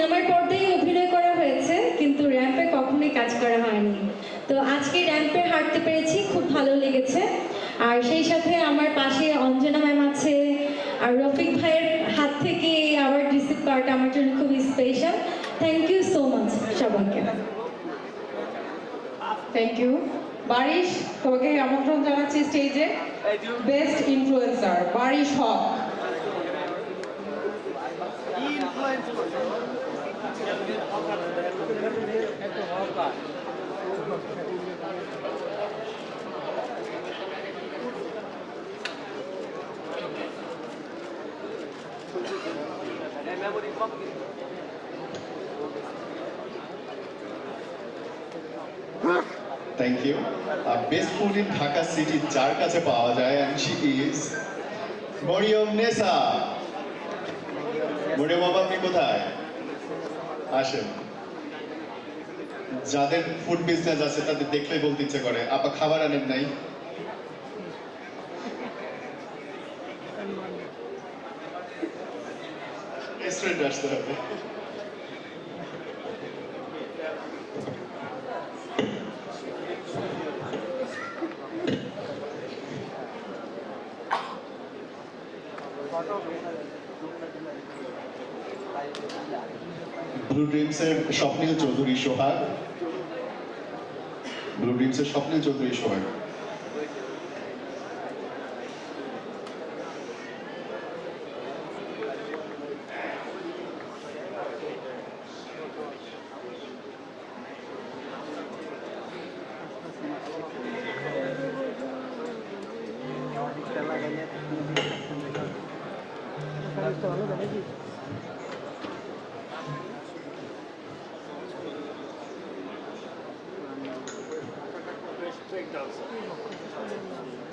সিনেমার পর্দায় অভিনয় করা হয়েছে কিন্তু র্যাম্পে কখনোই কাজ করা হয়নি। তো আজকে র্যাম্পে হাঁটতে পেরেছি খুব ভালো লেগেছে। আর সেই সাথে আমার পাশে অঞ্জনা ম্যাম আছে আর রফিক ভাইয়ের হাত থেকে এই অ্যাওয়ার্ড রিসিভ করাটা আমার জন্য খুবই special thank you so much সবাইকে। থ্যাংক ইউ বারিশ তোমাকে আমন্ত্রণ জানাচ্ছি স্টেজে best influencer Barish Haque. Thank you best food in Dhaka city যার কাছে পাওয়া যায় and she is Maryam Nesa Maryam বাবা আপনি কোথায় আসেন। যাদের ফুড বিজনেস আছে, তাদের দেখলেই বলতে ইচ্ছে করে, আপা, খাবার আনেন নাই। আসতে হবে। ব্লু ড্রিমসের স্বপ্নীল চৌধুরী সোহাগ। ব্লু ড্রিমসের স্বপ্নীল চৌধুরী সোহাগ। たんですよ。